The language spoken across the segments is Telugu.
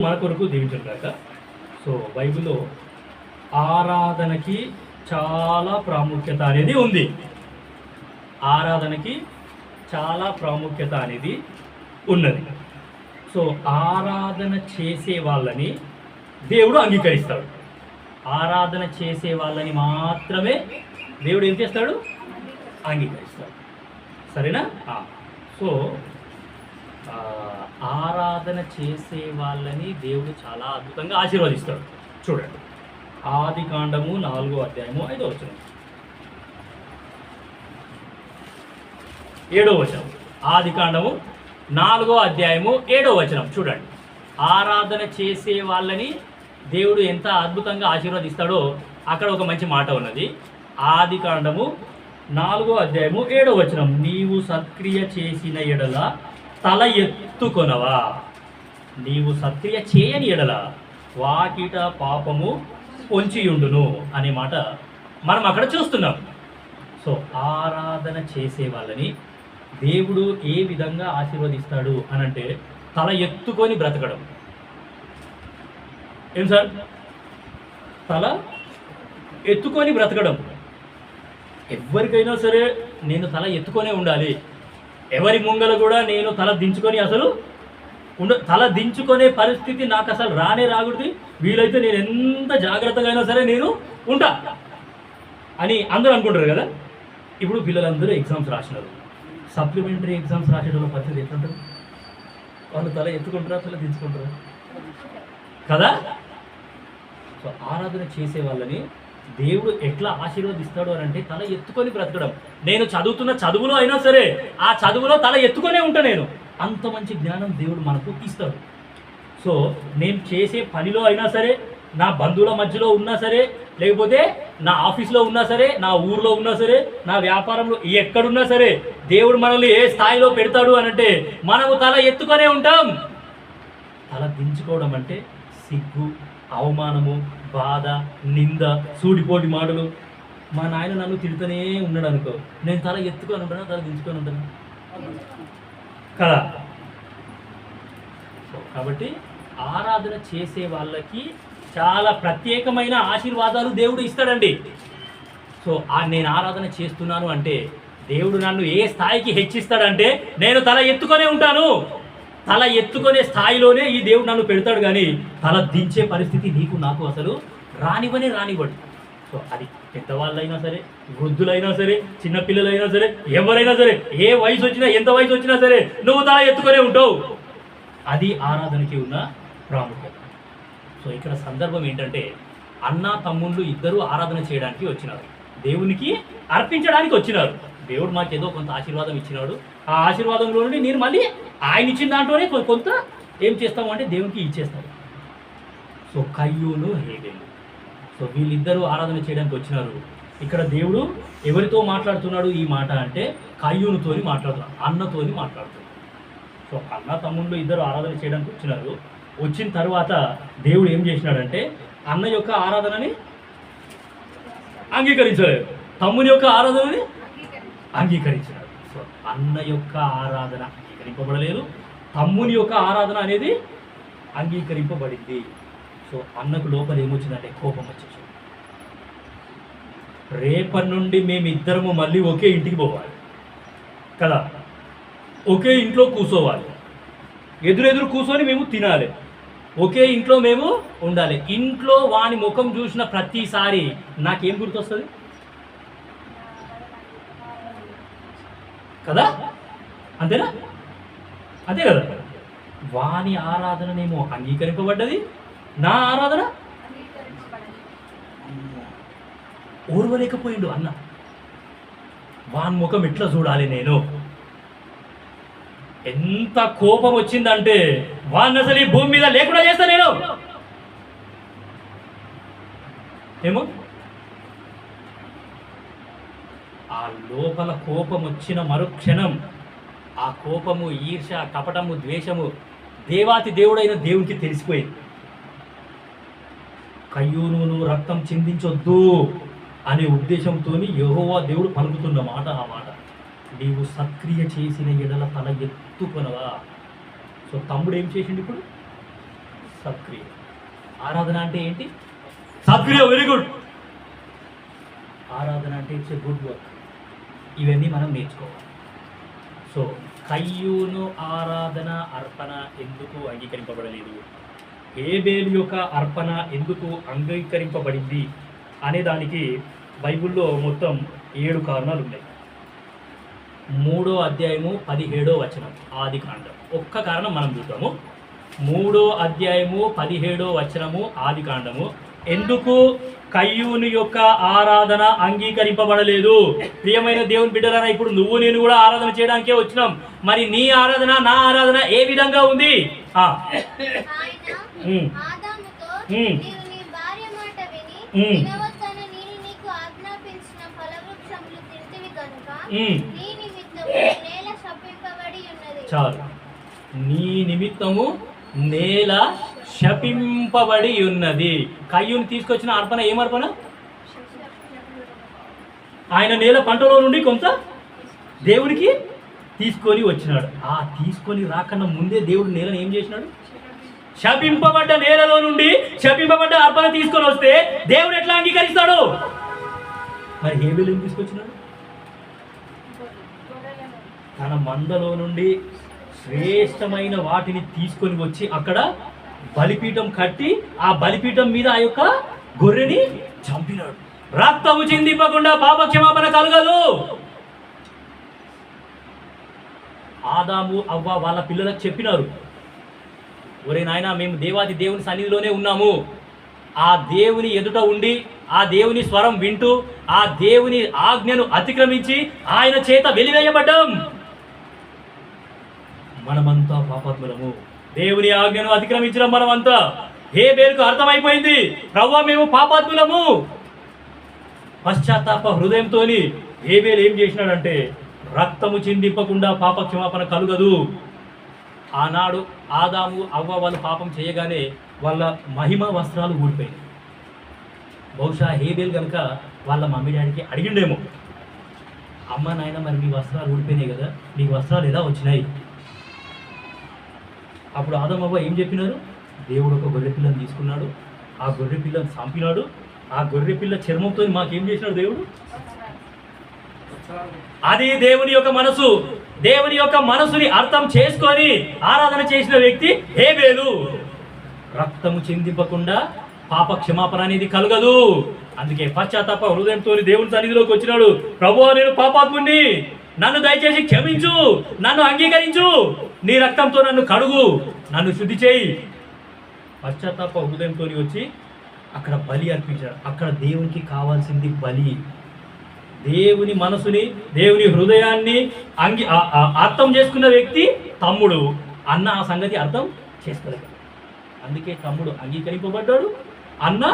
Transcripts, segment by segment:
మన కొరకు దీవించను కాక సో బైబిల్లో ఆరాధనకి చాలా ప్రాముఖ్యత అనేది ఉంది. ఆరాధనకి చాలా ప్రాముఖ్యత అనేది ఉన్నది. సో ఆరాధన చేసే వాళ్ళని దేవుడు అంగీకరిస్తాడు. ఆరాధన చేసే వాళ్ళని మాత్రమే దేవుడు ఏం చేస్తాడు? అంగీకరిస్తాడు. సరేనా? సో ఆరాధన చేసే వాళ్ళని దేవుడు చాలా అద్భుతంగా ఆశీర్వదిస్తాడు. చూడండి. ఆది కాండము నాలుగో అధ్యాయము ఐదో వచనం. ఏడో వచనం. ఆది కాండము నాలుగో అధ్యాయము ఏడో వచనం. చూడండి. ఆరాధన చేసే వాళ్ళని దేవుడు ఎంత అద్భుతంగా ఆశీర్వదిస్తాడో అక్కడ ఒక మంచి మాట ఉన్నది. ఆది కాండము నాలుగో అధ్యాయము ఏడో వచనం. నీవు సత్క్రియ చేసిన ఎడల తల ఎత్తుకొనవా? నీవు సత్క్రియ చేయని ఎడల వాకిట పాపము పొంచియుండును అనే మాట మనం అక్కడ చూస్తున్నాం. సో ఆరాధన చేసే వాళ్ళని దేవుడు ఏ విధంగా ఆశీర్వదిస్తాడు అని అంటే తల ఎత్తుకొని బ్రతకడం. ఏం సార్? తల ఎత్తుకొని బ్రతకడం. ఎవరికైనా సరే నేను తల ఎత్తుకొనే ఉండాలి. ఎవరి ముంగల కూడా నేను తల దించుకొని అసలు ఉండ తల దించుకునే పరిస్థితి నాకు అసలు రానే రాకూడదు. వీలైతే నేను ఎంత జాగ్రత్తగా అయినా సరే నేను ఉంటా అని అందరూ అనుకుంటారు కదా. ఇప్పుడు పిల్లలందరూ ఎగ్జామ్స్ రాసినారు. సప్లిమెంటరీ ఎగ్జామ్స్ రాసేటప్పుడు పరిస్థితి ఎట్లుంటుంది? వాళ్ళు తల ఎత్తుకుంటారా తల దించుకుంటారా? కదా? సో ఆరాధన చేసే వాళ్ళని దేవుడు ఎట్లా ఆశీర్వదిస్తాడు అని అంటే తల ఎత్తుకొని బ్రతకడం. నేను చదువుతున్న చదువులో అయినా సరే ఆ చదువులో తల ఎత్తుకొనే ఉంటా నేను. అంత మంచి జ్ఞానం దేవుడు మనకు ఇస్తాడు. సో నేను చేసే పనిలో అయినా సరే నా బంధువుల మధ్యలో ఉన్నా సరే లేకపోతే నా ఆఫీస్లో ఉన్నా సరే నా ఊర్లో ఉన్నా సరే నా వ్యాపారంలో ఎక్కడున్నా సరే దేవుడు మనల్ని ఏ స్థాయిలో పెడతాడు అనంటే మనము తల ఎత్తుకొనే ఉంటాం. తల దించుకోవడం అంటే సిగ్గు అవమానము బాధ నింద సూడిపోటి మాటలు. మా నాయన నన్ను తిడుతూనే ఉన్నాడు అనుకో నేను తల ఎత్తుకొని ఉంటాను తల దించుకొని ఉంటాను? కదా? సో కాబట్టి ఆరాధన చేసే వాళ్ళకి చాలా ప్రత్యేకమైన ఆశీర్వాదాలు దేవుడు ఇస్తాడండి. సో నేను ఆరాధన చేస్తున్నాను అంటే దేవుడు నన్ను ఏ స్థాయికి హెచ్చిస్తాడంటే నేను తల ఎత్తుకొనే ఉంటాను. తల ఎత్తుకునే స్థాయిలోనే ఈ దేవుడు నన్ను పెడతాడు కానీ తల దించే పరిస్థితి నీకు నాకు అసలు రానివనే రానివ్వడు. సో అది పెద్దవాళ్ళైనా సరే వృద్ధులైనా సరే చిన్నపిల్లలైనా సరే ఎవరైనా సరే ఏ వయసు వచ్చినా ఎంత వయసు వచ్చినా సరే నువ్వు తల ఎత్తుకొనే ఉంటావు. అది ఆరాధనకి ఉన్న ప్రాముఖ్యత. సో ఇక్కడ సందర్భం ఏంటంటే అన్న తమ్ముళ్ళు ఇద్దరు ఆరాధన చేయడానికి వచ్చినారు. దేవునికి అర్పించడానికి వచ్చినారు. దేవుడు మాకు ఏదో కొంత ఆశీర్వాదం ఇచ్చినాడు. ఆ ఆశీర్వాదంలో నుండి నేను మళ్ళీ ఆయన ఇచ్చిన దాంట్లోనే కొంత ఏం చేస్తాము అంటే దేవునికి ఇచ్చేస్తాము. సో కయ్యూను హేబెలు. సో వీళ్ళిద్దరూ ఆరాధన చేయడానికి వచ్చినారు. ఇక్కడ దేవుడు ఎవరితో మాట్లాడుతున్నాడు ఈ మాట అంటే కయ్యూనుతోని మాట్లాడుతున్నాడు అన్నతోని మాట్లాడుతున్నాడు. సో అన్న తమ్ముళ్ళు ఇద్దరు ఆరాధన చేయడానికి వచ్చినారు. వచ్చిన తర్వాత దేవుడు ఏం చేసినాడంటే అన్న యొక్క ఆరాధనని అంగీకరించలేదు. తమ్ముని యొక్క ఆరాధనని అంగీకరించలేదు. సో అన్న యొక్క ఆరాధన అంగీకరింపబడలేదు. తమ్ముని యొక్క ఆరాధన అనేది అంగీకరింపబడింది. సో అన్నకు లోపల ఏమొచ్చిందంటే కోపం వచ్చేసి రేపటి నుండి మేమిద్దరము మళ్ళీ ఒకే ఇంటికి పోవాలి. కదా? ఒకే ఇంట్లో కూర్చోవాలి. ఎదురెదురు కూర్చొని మేము తినాలి. ఒకే ఇంట్లో మేము ఉండాలి. ఇంట్లో వాని ముఖం చూసిన ప్రతిసారి నాకేం గుర్తొస్తుంది? కదా? అంతేనా? అంతే కదా? వాని ఆరాధననేమో అంగీకరింపబడ్డది. నా ఆరాధన? ఓర్వలేకపోయిండు అన్న. వాని ముఖం ఎట్లా చూడాలి నేను? ఎంత కోపం వచ్చిందంటే వాడిని అసలు ఈ భూమి మీద లేకుండా చేస్తా నేను. ఏమో ఆ లోపల కోపం వచ్చిన మరుక్షణం ఆ కోపము ఈర్ష కపటము ద్వేషము దేవాతి దేవుడైన దేవునికి తెలిసిపోయింది. కయ్యూను రక్తం చిందించొద్దు అనే ఉద్దేశంతో యహోవా దేవుడు పలుకుతున్న మాట ఆ మాట. నీవు సక్రియ చేసిన ఎడల తల ఎత్తుకొనవా? సో తమ్ముడు ఏం చేసిండు ఇప్పుడు? సక్రియ ఆరాధన అంటే ఏంటి? సక్రియ వెరీ గుడ్. ఆరాధన అంటే ఇట్స్ ఎ గుడ్ వర్క్. ఇవన్నీ మనం నేర్చుకోవాలి. సో కయ్యూను ఆరాధన అర్పణ ఎందుకు అంగీకరింపబడలేదు? ఏబేలు యొక్క అర్పణ ఎందుకు అంగీకరింపబడింది? అనే దానికి బైబిల్లో మొత్తం ఏడు కారణాలు ఉన్నాయి. మూడో అధ్యాయము పదిహేడో వచనం ఆది కాండం. ఒక్క కారణం మనం చూద్దాము. మూడో అధ్యాయము పదిహేడో వచనము ఆది కాండము. ఎందుకు కయ్యూని యొక్క ఆరాధన అంగీకరింపబడలేదు? ప్రియమైన దేవుని బిడ్డలారా ఇప్పుడు నువ్వు నేను కూడా ఆరాధన చేయడానికే వచ్చినాం. మరి నీ ఆరాధన నా ఆరాధన ఏ విధంగా ఉంది? చాలు. నీ నిమిత్తము నేల శపింపబడి ఉన్నది కయ్యూని తీసుకొచ్చిన అర్పణ ఏం అర్పణ ఆయన నేల పంటలో నుండి కొంత దేవుడికి తీసుకొని వచ్చినాడు. ఆ తీసుకొని రాకన్నా ముందే దేవుడు నేలను ఏం చేసినాడు? శపింపబడ్డ నేలలో నుండి శపింపబడ్డ అర్పణ తీసుకొని వస్తే దేవుడు ఎట్లా అంగీకరిస్తాడు? మరి హేబెలు ఏం తీసుకొచ్చినాడు? తన మందలో నుండి శ్రేష్టమైన వాటిని తీసుకొని వచ్చి అక్కడ బలిపీఠం కట్టి ఆ బలిపీఠం మీద ఆ యొక్క గొర్రెని చంపినాడు. రక్తము చిందింపకుండా పాప క్షమాపణ కలగదు. ఆదాము అవ్వ వాళ్ళ పిల్లలకు చెప్పినారు ఒరే నాయన మేము దేవాది దేవుని సన్నిధిలోనే ఉన్నాము. ఆ దేవుని ఎదుట ఉండి ఆ దేవుని స్వరం వింటూ ఆ దేవుని ఆజ్ఞను అతిక్రమించి ఆయన చేత వెలివేయబడ్డం. మనమంతా పాపాత్ములము. దేవుని ఆజ్ఞను అతిక్రమించిన మనమంతా. ఏ పేరుకు అర్థమైపోయింది? ప్రవ్వ మేము పాపాత్ములము. పశ్చాత్తాప హృదయంతో ఏబేలు ఏం చేసినాడంటే రక్తము చిందింపకుండా పాప క్షమాపణ కలుగదు. ఆనాడు ఆదాము అవ్వ వాళ్ళు పాపం చేయగానే వాళ్ళ మహిమ వస్త్రాలు ఊడిపోయినాయి. బహుశా హేబేల్ కనుక వాళ్ళ మమ్మీ డాడీకి అడిగిండేమో అమ్మ నాయన మరి మీ వస్త్రాలు ఊడిపోయినాయి కదా మీ వస్త్రాలు ఎలా వచ్చినాయి? అప్పుడు ఆదం ఏం చెప్పినారు? దేవుడు ఒక గొర్రె పిల్లని తీసుకున్నాడు. ఆ గొర్రె పిల్లని చంపినాడు. ఆ గొర్రె పిల్ల చర్మంతో మాకేం చేసినాడు దేవుడు? అది దేవుని యొక్క మనసు. దేవుని యొక్క మనసుని అర్థం చేసుకొని ఆరాధన చేసిన వ్యక్తి హేబేలు. రక్తము చెందిపకుండా పాప క్షమాపణ అనేది కలగదు. అందుకే పశ్చాత్తాప హృదయంతో దేవుని సన్నిధిలోకి వచ్చినాడు. ప్రభు నేను పాపాత్ముని నన్ను దయచేసి క్షమించు. నన్ను అంగీకరించు. నీ రక్తంతో నన్ను కడుగు నన్ను శుద్ధి చేయి. పశ్చాత్తాప హృదయంతో వచ్చి అక్కడ బలి అర్పించారు అక్కడ దేవునికి కావాల్సింది బలి. దేవుని మనసుని దేవుని హృదయాన్ని అంగి అర్థం చేసుకున్న వ్యక్తి తమ్ముడు అన్న ఆ సంగతి అర్థం చేసుకోలేదు అందుకే తమ్ముడు అంగీకరింపబడ్డాడు అన్న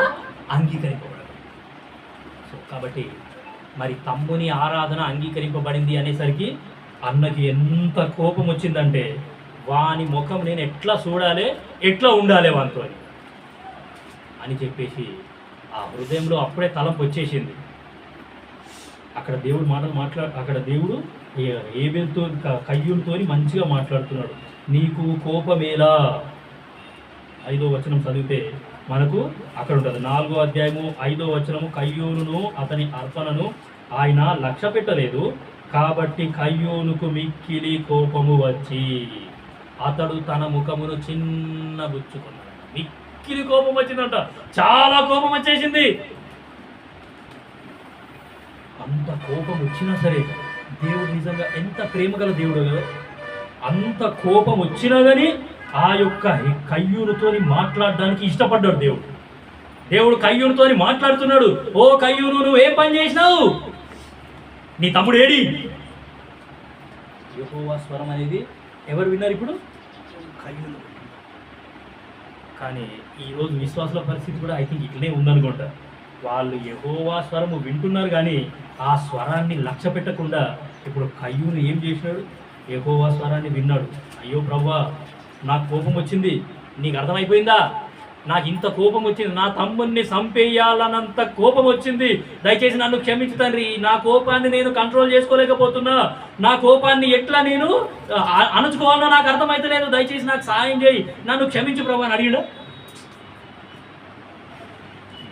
అంగీకరింపబడ్డాడు. సో కాబట్టి మరి తమ్ముని ఆరాధన అంగీకరింపబడింది అనేసరికి అన్నకి ఎంత కోపం వచ్చిందంటే వాని ముఖం నేను ఎట్లా చూడాలి ఎట్లా ఉండాలి వానితో అని. చెప్పేసి ఆ హృదయంలో అప్పుడే తలంపు వచ్చేసింది. అక్కడ దేవుడు మాటలు మాట్లా అక్కడ దేవుడు ఏ- కయ్యూలతో మంచిగా మాట్లాడుతున్నాడు. నీకు కోపమేలా ఐదో వచనం చదివితే మనకు అక్కడ ఉంటుంది. నాలుగో అధ్యాయము ఐదో వచనము కయ్యూరును అతని అర్పణను ఆయన లక్ష్య పెట్టలేదు. కాబట్టి కయ్యూనుకు మిక్కిలి కోపము వచ్చి అతడు తన ముఖమును చిన్న గుచ్చుకున్నాడు. మిక్కిలి కోపం వచ్చిందంట. చాలా కోపం వచ్చేసింది. అంత కోపం వచ్చినా సరే దేవుడు నిజంగా ఎంత ప్రేమ గల దేవుడు కదా? అంత కోపం వచ్చినా కానీ ఆ యొక్క కయ్యూరుతో మాట్లాడడానికి ఇష్టపడ్డాడు దేవుడు. దేవుడు కయ్యూరుతో మాట్లాడుతున్నాడు. ఓ కయ్యూను నువ్వు ఏం పని చేసినావు? నీ తమ్ముడు ఏడి? యెహోవా స్వరం అనేది ఎవరు విన్నారు ఇప్పుడు? కయ్యూను కానీ ఈరోజు విశ్వాసుల పరిస్థితి కూడా ఐ థింక్ ఇట్లనే ఉందనుకుంటా. వాళ్ళు యెహోవా స్వరము వింటున్నారు కానీ ఆ స్వరాన్ని లక్ష్య పెట్టకుండా ఇప్పుడు కయ్యూను ఏం చేసినాడు? యెహోవా స్వరాన్ని విన్నాడు. అయ్యో ప్రవ్వా నాకు కోపం వచ్చింది. నీకు అర్థమైపోయిందా? నాకు ఇంత కోపం వచ్చింది నా తమ్ముడిని చంపేయాలన్నంత కోపం వచ్చింది. దయచేసి నన్ను క్షమించు తండ్రి నా కోపాన్ని నేను కంట్రోల్ చేసుకోలేకపోతున్నా. నా కోపాన్ని ఎట్లా నేను ఆ, అణుచుకోవాలో నాకు అర్థమైతే లేదు. దయచేసి నాకు సాయం చేయి. నన్ను క్షమించు ప్రభు అని అడిగాడు.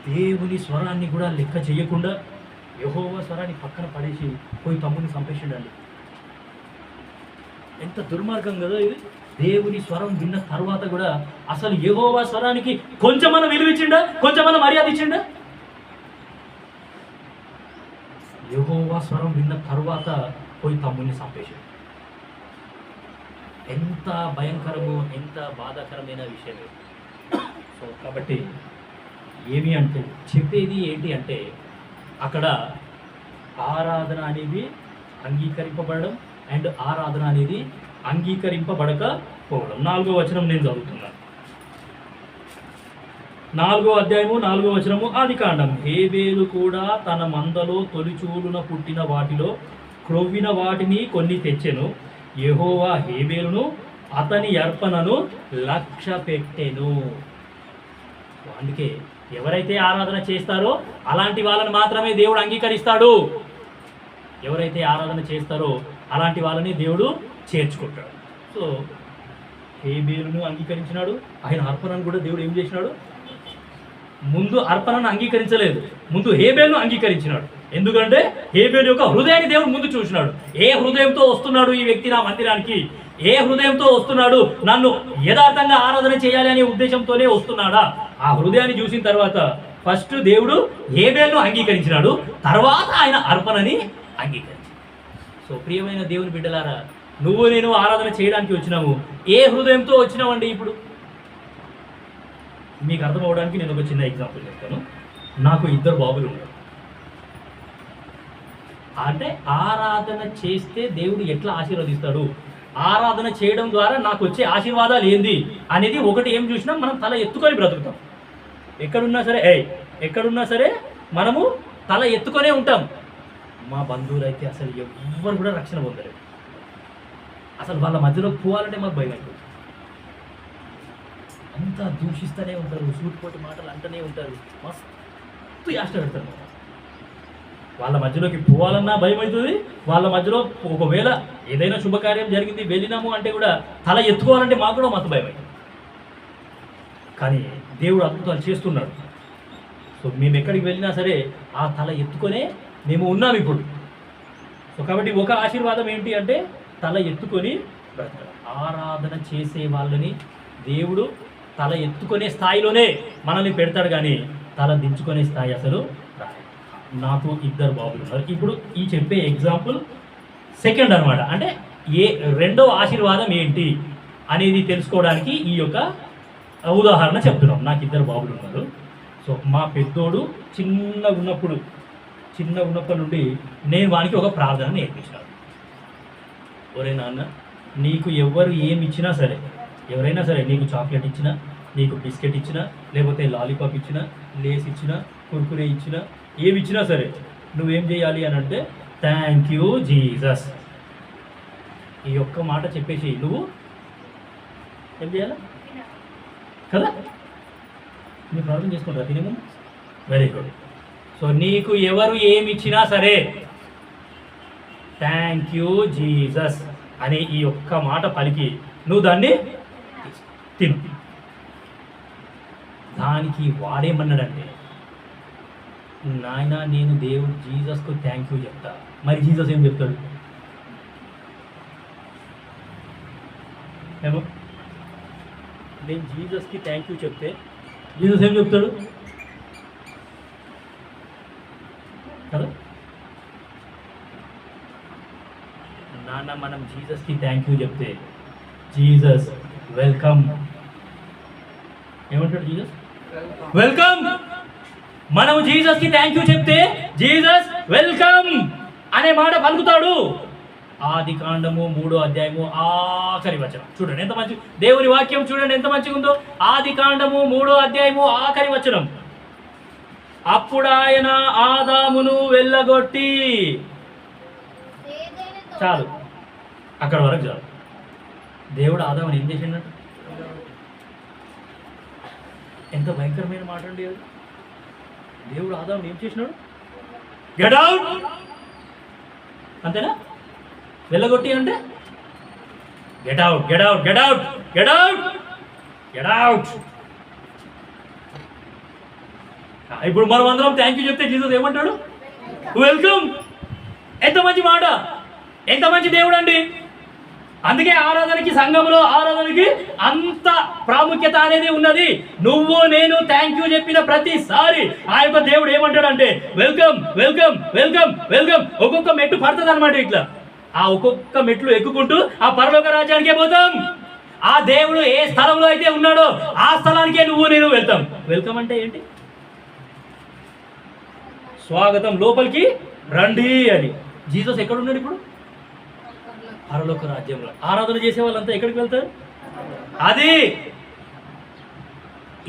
దేవుని స్వరాన్ని కూడా లెక్క చేయకుండా యహోవ స్వరాన్ని పక్కన పడేసి పోయి తమ్ముని చంపేసిండండి. ఎంత దుర్మార్గం కదా ఇది. దేవుని స్వరం విన్న తర్వాత కూడా అసలు యహోవా స్వరానికి కొంచెమన్నా విలువిచ్చిండా కొంచెమన్నా మర్యాద ఇచ్చిండా? యహోవా స్వరం విన్న తర్వాత పోయి తమ్ముని చంపేశాడు. ఎంత భయంకరమో ఎంత బాధాకరమైన విషయం సో కాబట్టి ఏమి అంటే చెప్పేది ఏంటి అంటే అక్కడ ఆరాధన అనేది అంగీకరింపబడడం అండ్ ఆరాధన అనేది అంగీకరింపబడకపోవడం నాలుగో వచనం నేను చదువుతున్నాను నాలుగో అధ్యాయము నాలుగో వచనము ఆది కాండం. హేబేలు కూడా తన మందలో తొలిచూలున పుట్టిన వాటిలో క్రొవ్విన వాటిని కొన్ని తెచ్చెను. యహోవా హేబేలును అతని అర్పణను లక్ష్య పెట్టెను. అందుకే ఎవరైతే ఆరాధన చేస్తారో అలాంటి వాళ్ళని మాత్రమే దేవుడు అంగీకరిస్తాడు. ఎవరైతే ఆరాధన చేస్తారో అలాంటి వాళ్ళని దేవుడు చేర్చుకుంటాడు. సో హేబేలును అంగీకరించినాడు. ఆయన అర్పణను కూడా దేవుడు ఏం చేసినాడు? ముందు అర్పణను అంగీకరించలేదు. ముందు హేబేలును అంగీకరించినాడు. ఎందుకంటే హేబేలు యొక్క హృదయాన్ని దేవుడు ముందు చూసినాడు. ఏ హృదయంతో వస్తున్నాడు ఈ వ్యక్తి నా మందిరానికి? ఏ హృదయంతో వస్తున్నాడు? నన్ను యథార్థంగా ఆరాధన చేయాలి అనే ఉద్దేశంతోనే వస్తున్నాడా? ఆ హృదయాన్ని చూసిన తర్వాత ఫస్ట్ దేవుడు హేబేలును అంగీకరించినాడు. తర్వాత ఆయన అర్పణని అంగీకరించాడు సో ప్రియమైన దేవుని బిడ్డలారా నువ్వు నేను ఆరాధన చేయడానికి వచ్చినాము. ఏ హృదయంతో వచ్చినావండి ఇప్పుడు? మీకు అర్థమవడానికి నేను ఒక చిన్న ఎగ్జాంపుల్ చెప్తాను. నాకు ఇద్దరు బాబులు ఉన్నారు. అంటే ఆరాధన చేస్తే దేవుడు ఎట్లా ఆశీర్వదిస్తాడు? ఆరాధన చేయడం ద్వారా నాకు వచ్చే ఆశీర్వాదాలు ఏంది? అనేది ఒకటి ఏం చూసినా మనం తల ఎత్తుకొని బ్రతుకుతాం. ఎక్కడున్నా సరే ఏ ఎక్కడున్నా సరే మనము తల ఎత్తుకొనే ఉంటాం. మా బంధువులు అయితే అసలు ఎవ్వరు కూడా రక్షణ పొందలేదు. అసలు వాళ్ళ మధ్యలో పోవాలంటే మాకు భయం అయిపోతుంది. అంతా దూషిస్తూనే ఉంటారు సూటిపోటి మాటలు అంటూనే ఉంటారు. మస్తు యాష్ట పెడతారు. వాళ్ళ మధ్యలోకి పోవాలన్నా భయం అవుతుంది. వాళ్ళ మధ్యలో ఒకవేళ ఏదైనా శుభకార్యం జరిగింది వెళ్ళినాము అంటే కూడా తల ఎత్తుకోవాలంటే మాకు కూడా మస్తు భయం అవుతుంది. కానీ దేవుడు అద్భుతాలు చేస్తున్నాడు. సో మేము ఎక్కడికి వెళ్ళినా సరే ఆ తల ఎత్తుకొనే మేము ఉన్నాం ఇప్పుడు. సో కాబట్టి ఒక ఆశీర్వాదం ఏంటి అంటే తల ఎత్తుకొని బ్రతకడం ఆరాధన చేసే వాళ్ళని దేవుడు తల ఎత్తుకునే స్థాయిలోనే మనల్ని పెడతాడు కానీ తల దించుకునే స్థాయి అసలు నాకు ఇద్దరు బాబులు ఉన్నారు. ఇప్పుడు ఈ చెప్పే ఎగ్జాంపుల్ సెకండ్ అన్నమాట. అంటే ఏ రెండో ఆశీర్వాదం ఏంటి అనేది తెలుసుకోవడానికి ఈ యొక్క ఉదాహరణ చెప్తున్నాం. నాకు ఇద్దరు బాబులు ఉన్నారు. సో మా పెద్దోడు చిన్నగా ఉన్నప్పుడు చిన్న ఉన్నప్పటి నుండి నేను వానికి ఒక ప్రార్థన నేర్పించాను. ఒరే నాన్న నీకు ఎవరు ఏమి ఇచ్చినా సరే ఎవరైనా సరే నీకు చాక్లెట్ ఇచ్చినా నీకు బిస్కెట్ ఇచ్చినా లేకపోతే లాలీపాప్ ఇచ్చినా లేస్ ఇచ్చినా కుర్కురే ఇచ్చినా ఏమి ఇచ్చినా సరే నువ్వేం చేయాలి అని అంటే థ్యాంక్ యూ జీసస్ ఈ ఒక్క మాట చెప్పేసి నువ్వు ఏం చేయాలి? కదా? నువ్వు ప్రార్థన చేసుకుంటా తినే వెరీ గుడ్ సో నీకు ఎవరు ఏమి ఇచ్చినా సరే థ్యాంక్ యూ జీసస్ అనే ఈ ఒక్క మాట పలికి. నువ్వు దాన్ని తిను. దానికి వాడేమన్నాడంటే నాయన నేను దేవుడు జీజస్కు థ్యాంక్ యూ చెప్తా. మరి జీజస్ ఏం చెప్తాడు? ఏమో? నేను జీజస్కి థ్యాంక్ యూ చెప్తే జీజస్ ఏం చెప్తాడు కదా నాన్న మనం జీసస్కి థ్యాంక్ యూ చెప్తే జీసస్ వెల్కమ్ ఏమంటాడు జీసస్? వెల్కమ్ మనం జీసస్కి థ్యాంక్ యూ చెప్తే జీసస్ వెల్కమ్ అనే మాట పలుకుతాడు. ఆది కాండము మూడో అధ్యాయము ఆఖరి వచనం. చూడండి ఎంత మంచి దేవుని వాక్యం చూడండి ఎంత మంచిగా ఉందో. ఆది కాండము మూడో అధ్యాయము ఆఖరి వచనం. అప్పుడు ఆయన ఆదామును వెళ్ళగొట్టి చాలు. అక్కడ వరకు చాలు. దేవుడు ఆదాముని ఏం చేసిండట? ఎంత భయంకరమైన మాట అండి అది. దేవుడు ఆదాముని ఏం చేసినాడు? గెట్ అవుట్ అంతేనా? వెళ్ళగొట్టి అంటే? Get out get out get out get out get out ఇప్పుడు మనం అందరం థ్యాంక్ యూ చెప్తే జీసస్ ఏమంటాడు? వెల్కమ్ ఎంత మంచి మాట? ఎంత మంచి దేవుడు అండి? అందుకే ఆరాధనకి సంఘంలో ఆరాధనకి అంత ప్రాముఖ్యత అనేది ఉన్నది. నువ్వు నేను థ్యాంక్ యూ చెప్పిన ప్రతిసారి ఆ యొక్క దేవుడు ఏమంటాడంటే వెల్కమ్ వెల్కమ్ వెల్కమ్ వెల్కమ్ ఒక్కొక్క మెట్టు పడుతుంది అనమాట ఇట్లా. ఆ ఒక్కొక్క మెట్లు ఎక్కుకుంటూ ఆ పరలోక రాజ్యానికే పోతాం. ఆ దేవుడు ఏ స్థలంలో అయితే ఉన్నాడో ఆ స్థలానికే నువ్వు నేను వెళ్తాం. వెల్కమ్ అంటే ఏంటి? స్వాగతం లోపలికి రండి అని. జీసస్ ఎక్కడ ఉన్నాడు ఇప్పుడు? పరలోక రాజ్యంలో. ఆరాధన చేసే వాళ్ళంతా ఎక్కడికి వెళ్తారు? అది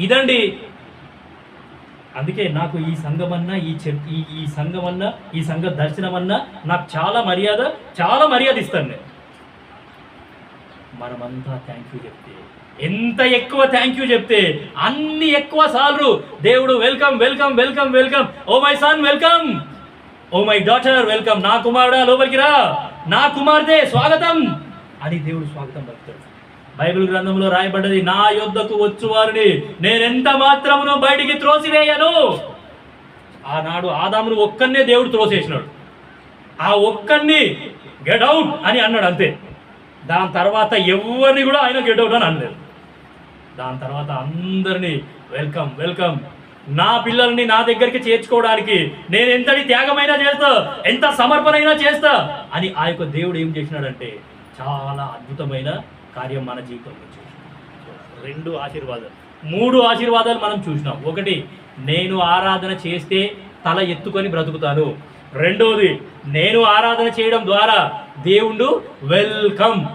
ఇదండి. అందుకే నాకు ఈ సంఘమన్నా ఈ చర్ ఈ ఈ సంఘమన్నా ఈ సంఘ దర్శనం అన్నా నాకు చాలా మర్యాద చాలా మర్యాద ఇస్తాను నేను. మనమంతా థ్యాంక్ యూ చెప్తే ఎంత ఎక్కువ థ్యాంక్ యూ చెప్తే అన్ని ఎక్కువ సార్లు దేవుడు welcome welcome welcome welcome oh my son welcome oh my daughter welcome నా కుమారుడా లోపలికి రా. నా కుమార్తె స్వాగతం అని దేవుడు స్వాగతం పలుకుతాడు. బైబిల్ గ్రంథంలో రాయబడ్డది నా యొద్దకు వచ్చువారిని నేనెంత మాత్రమును బయటికి త్రోసివేయను? ఆనాడు ఆదామును ఒక్కనే దేవుడు త్రోసేసినాడు. ఆ ఒక్కన్ని గెడౌట్ అని అన్నాడు అంతే. దాని తర్వాత ఎవరిని కూడా ఆయన గెడౌట్ అని అనలేదు. దాని తర్వాత అందరినీ వెల్కమ్ వెల్కమ్ నా పిల్లల్ని నా దగ్గరికి చేర్చుకోవడానికి నేను ఎంతటి త్యాగమైనా చేస్తా ఎంత సమర్పణైనా చేస్తా అని ఆ యొక్క దేవుడు ఏం చేసినాడంటే చాలా అద్భుతమైన కార్యం మన జీవితంలో చేసినాడు రెండు ఆశీర్వాదాలు. మూడు ఆశీర్వాదాలు మనం చూసినాం. ఒకటి నేను ఆరాధన చేస్తే తల ఎత్తుకొని బ్రతుకుతాను. రెండోది నేను ఆరాధన చేయడం ద్వారా దేవుడు వెల్కమ్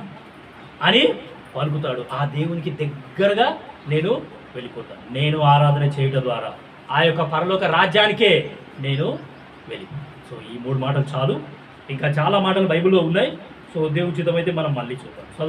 అని పలుకుతాడు. ఆ దేవునికి దగ్గరగా నేను వెళ్ళిపోతాను నేను ఆరాధన చేయడం ద్వారా. ఆ యొక్క పరలోక రాజ్యానికే నేను వెళ్ళి సో ఈ మూడు మాటలు చాలు. ఇంకా చాలా మాటలు బైబిల్లో ఉన్నాయి. సో దేవుచితమైతే మనం మళ్ళీ చూద్దాం.